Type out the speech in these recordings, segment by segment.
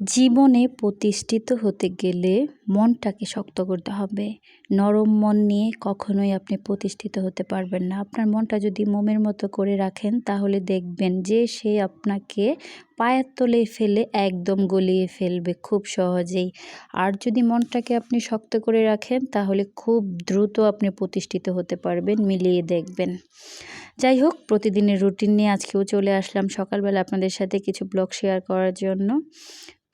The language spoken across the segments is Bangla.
জীবনে প্রতিষ্ঠিত হতে গেলে মনটাকে শক্ত করতে হবে। নরম মন নিয়ে কখনোই আপনি প্রতিষ্ঠিত হতে পারবেন না। আপনার মনটা যদি মোমের মতো করে রাখেন, তাহলে দেখবেন যে সে আপনাকে পায়ের তলে ফেলে একদম গলিয়ে ফেলবে খুব সহজেই। আর যদি মনটাকে আপনি শক্ত করে রাখেন, তাহলে খুব দ্রুত আপনি প্রতিষ্ঠিত হতে পারবেন, মিলিয়ে দেখবেন। যাই হোক, প্রতিদিনের রুটিন নিয়ে আজকেও চলে আসলাম। সকালবেলা আপনাদের সাথে কিছু ব্লগ শেয়ার করার জন্য।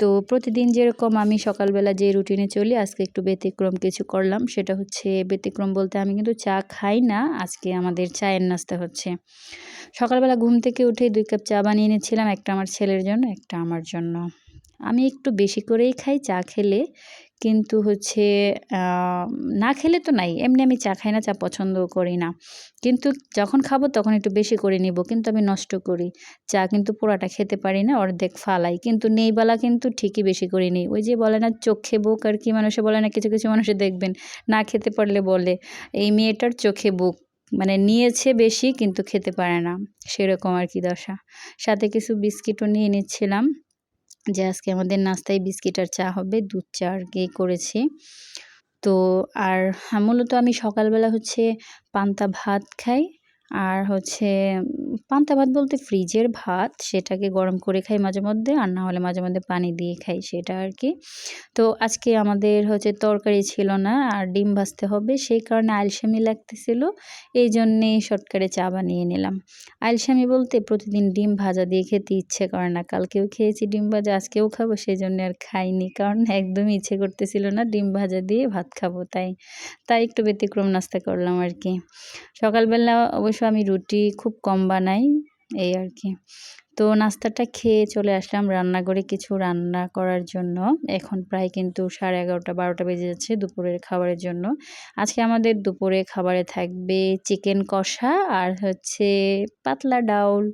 তো প্রতিদিন যেরকম আমি সকালবেলা যে রুটিনে চলি, আজকে একটু ব্যতিক্রম কিছু করলাম। সেটা হচ্ছে ব্যতিক্রম বলতে আমি কিন্তু চা খাই না, আজকে আমাদের চায়ের নাস্তা হচ্ছে। সকালবেলা ঘুম থেকে উঠে দুই কাপ চা বানিয়ে নিচ্ছিলাম একটা আমার ছেলের জন্য, একটা আমার জন্য। আমি একটু বেশি করেই খাই চা খেলে। কিন্তু হচ্ছে না খেলে তো নাই, এমনি আমি চা খাই না, চা পছন্দও করি না। কিন্তু যখন খাব তখন একটু বেশি করে নিব, কিন্তু আমি নষ্ট করি। চা কিন্তু পোড়াটা খেতে পারি না, অর্ধেক ফালাই। কিন্তু নেইবেলা কিন্তু ঠিকই বেশি করে নিই। ওই যে বলে না, চোখে বুক আর কি মানুষে বলে না, কিছু কিছু মানুষে দেখবেন, না খেতে পারলে বলে। এই মেয়েটার চোখে বুক মানে নিয়েছে বেশি, কিন্তু খেতে পারে না। সেরকম আর কি দশা। সাথে কিছু বিস্কিটও নিয়ে নিচ্ছিলাম। যে আজকে আমাদের নাস্তায় বিস্কিট আর চা হবে, দুধ চা আর কি করেছি। তো আর মূলত আমি সকালবেলা হচ্ছে পান্তা ভাত খাই আর হচ্ছে, পান্তা ভাত বলতে ফ্রিজের ভাত, সেটাকে গরম করে খাই মাঝে মধ্যে, আর না হলে মাঝে মধ্যে পানি দিয়ে খাই সেটা আর কি। তো আজকে আমাদের হচ্ছে তরকারি ছিল না, আর ডিম ভাজতে হবে, সেই কারণে আলসামি লাগতেছিল, এই জন্যে শর্টকারে চা বানিয়ে নিলাম। আলসামি বলতে প্রতিদিন ডিম ভাজা দিয়ে খেতে ইচ্ছে করে না, কালকেও খেয়েছি ডিম ভাজা, আজকেও খাব সেই জন্য আর খাইনি, কারণ একদমই ইচ্ছে করতেছিল না ডিম ভাজা দিয়ে ভাত খাব, তাই তাই একটু ব্যতিক্রম নাস্তা করলাম আর কি। সকালবেলা অবশ্য আমি রুটি খুব কম বানাই, এই আর কি। তো নাস্তাটা খেয়ে চলে আসলাম রান্নাঘরে কিছু রান্না করার জন্য। এখন প্রায় কিন্তু সাড়ে এগারোটা, বারোটা বেজে যাচ্ছে দুপুরের খাবারের জন্য। আজকে আমাদের দুপুরে খাবারে থাকবে চিকেন কষা আর হচ্ছে পাতলা ডাউল।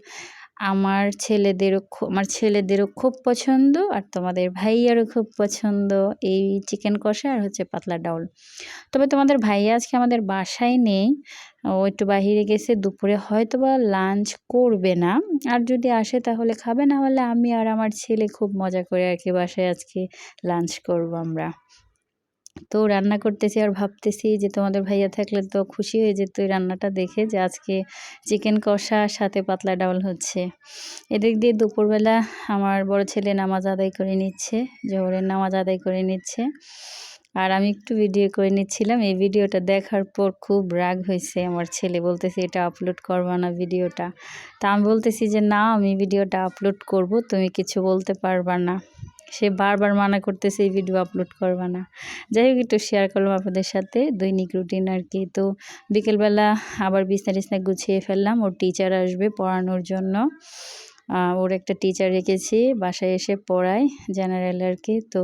আমার ছেলেদেরও আমার ছেলেদেরও খুব পছন্দ আর তোমাদের ভাইয়ারও খুব পছন্দ এই চিকেন কষা আর হচ্ছে পাতলা ডাউল। তবে তোমাদের ভাইয়া আজকে আমাদের বাসায় নেই। ও একটু বাহিরে গেছে, দুপুরে হয়তো বা লাঞ্চ করবে না। আর যদি আসে তাহলে খাবে, না হলে আমি আর আমার ছেলে খুব মজা করে আর কি বাসায় আজকে লাঞ্চ করব আমরা। তো রান্না করতেছি আর ভাবতেছি যে তোমাদের ভাইয়া থাকলে তো খুশি হয়ে যেত ওই রান্নাটা দেখে যে আজকে চিকেন কষা, সাথে পাতলা ডাউল হচ্ছে। এদিক দিয়ে দুপুরবেলা আমার বড় ছেলে নামাজ আদায় করে নিচ্ছে, জোহরের নামাজ আদায় করে নিচ্ছে। আর আমি একটু ভিডিও করে নিচ্ছিলাম, এই ভিডিওটা দেখার পর খুব রাগ হয়েছে আমার ছেলে। বলতেছে, এটা আপলোড করবা না ভিডিওটা। তা আমি বলতেছি যে, না, আমি ভিডিওটা আপলোড করব, তুমি কিছু বলতে পারবা না। সে বারবার মানা করতেছে এই ভিডিও আপলোড করবা না। যাই হোক, একটু শেয়ার করলাম আপনাদের সাথে দৈনিক রুটিন আর কি। তো বিকেলবেলা আবার বিছনা টিছনা গুছিয়ে ফেললাম, ওর টিচার আসবে পড়ানোর জন্য। ওর একটা টিচার রেখেছি, বাসায় এসে পড়ায় জেনারেল আর কি। তো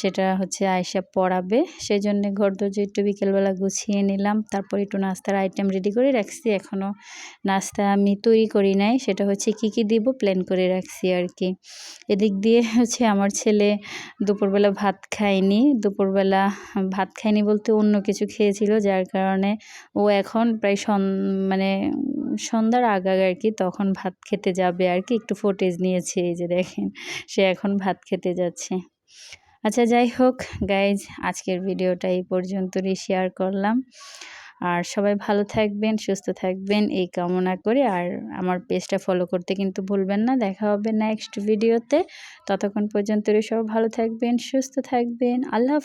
সেটা হচ্ছে আয়সা পড়াবে। সেই জন্যে ঘর দরজা একটু বিকেলবেলা গুছিয়ে নিলাম। তারপর একটু নাস্তার আইটেম রেডি করে রাখছি। এখনও নাস্তা আমি তৈরি করি নাই। সেটা হচ্ছে কি কি দিব প্ল্যান করে রাখছি আর কি। এদিক দিয়ে হচ্ছে আমার ছেলে দুপুরবেলা ভাত খায়নি। দুপুরবেলা ভাত খায়নি বলতে অন্য কিছু খেয়েছিল, যার কারণে ও এখন প্রায় সন মানে সন্ধ্যার আগ আর কি, তখন ভাত খেতে যাবে। আর কি? একটু ফুটেজ নিয়েছে, এই যে দেখেন, সে এখন ভাত খেতে যাচ্ছে। আচ্ছা যাই হোক গাইজ আজকের ভিডিওটা এই পর্যন্তই শেয়ার করলাম। আর সবাই ভালো থাকবেন, সুস্থ থাকবেন, এই কামনা করে। আর আমার পেজটা ফলো করতে কিন্তু ভুলবেন না। দেখা হবে নেক্সট ভিডিওতে ততক্ষণ পর্যন্ত সবাই ভালো থাকবেন, সুস্থ থাকবেন। আল্লাহ